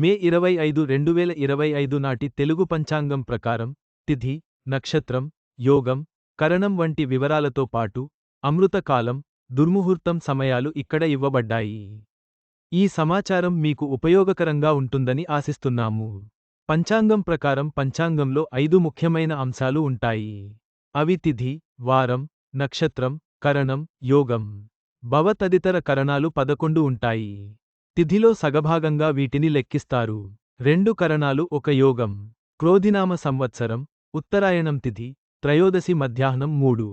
మే ఇరవై ఐదు రెండు వేల ఇరవై ఐదు నాటి తెలుగు పంచాంగం ప్రకారం తిథి నక్షత్రం యోగం కరణం వంటి వివరాలతో పాటు అమృతకాలం దుర్ముహూర్తం సమయాలు ఇక్కడ ఇవ్వబడ్డాయి. ఈ సమాచారం మీకు ఉపయోగకరంగా ఉంటుందని ఆశిస్తున్నాము. పంచాంగం ప్రకారం పంచాంగంలో ఐదు ముఖ్యమైన అంశాలు ఉంటాయి. అవి తిథి వారం నక్షత్రం కరణం యోగం. భవ తదితర కరణాలు పదకొండు ఉంటాయి. తిథిలో సగభాగంగా వీటిని లెక్కిస్తారు. రెండు కరణాలు ఒక యోగం. క్రోధినామ సంవత్సరం ఉత్తరాయణం తిథి త్రయోదశి మధ్యాహ్నం మూడు.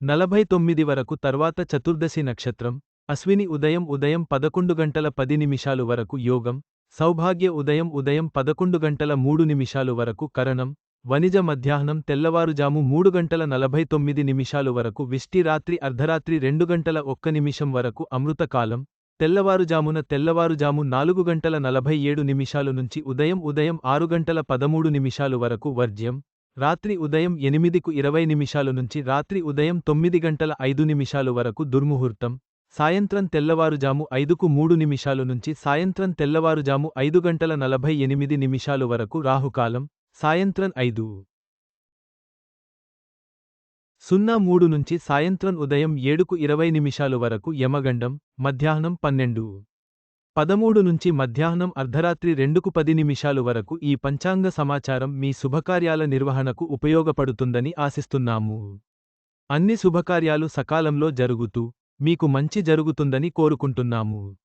నలభై తొమ్మిది వరకు తర్వాత చతుర్దశి నక్షత్రం అశ్విని ఉదయం ఉదయం పదకొండు గంటల పది నిమిషాలు వరకు యోగం సౌభాగ్య ఉదయం ఉదయం పదకొండు గంటల మూడు నిమిషాలు వరకు కరణం వనిజ మధ్యాహ్నం తెల్లవారుజాము మూడు గంటల నలభై తొమ్మిది నిమిషాలు వరకు విష్టి రాత్రి అర్ధరాత్రి రెండు గంటల ఒక్క నిమిషం వరకు అమృతకాలం తెల్లవారుజామున తెల్లవారుజాము నాలుగు గంటల నలభై ఏడు నిమిషాలు నుంచి ఉదయం ఉదయం ఆరు గంటల పదమూడు నిమిషాలు వరకు వర్జ్యం రాత్రి ఉదయం ఎనిమిదికు ఇరవై నిమిషాలు నుంచి రాత్రి ఉదయం తొమ్మిది గంటల ఐదు నిమిషాలు వరకు దుర్ముహూర్తం సాయంత్రం తెల్లవారుజాము ఐదుకు మూడు నిమిషాలు నుంచి సాయంత్రం తెల్లవారుజాము ఐదు గంటల నలభై ఎనిమిది నిమిషాలు వరకు రాహుకాలం సాయంత్రం ఐదు. సున్నా మూడు నుంచి సాయంత్రం ఉదయం ఏడుకు ఇరవై నిమిషాలు వరకు యమగండం మధ్యాహ్నం పన్నెండు. పదమూడు నుంచి మధ్యాహ్నం అర్ధరాత్రి రెండుకు పది నిమిషాలు వరకు ఈ పంచాంగ సమాచారం మీ శుభకార్యాల నిర్వహణకు ఉపయోగపడుతుందని ఆశిస్తున్నాము. అన్ని శుభకార్యాలు సకాలంలో జరుగుతూ మీకు మంచి జరుగుతుందని కోరుకుంటున్నాము.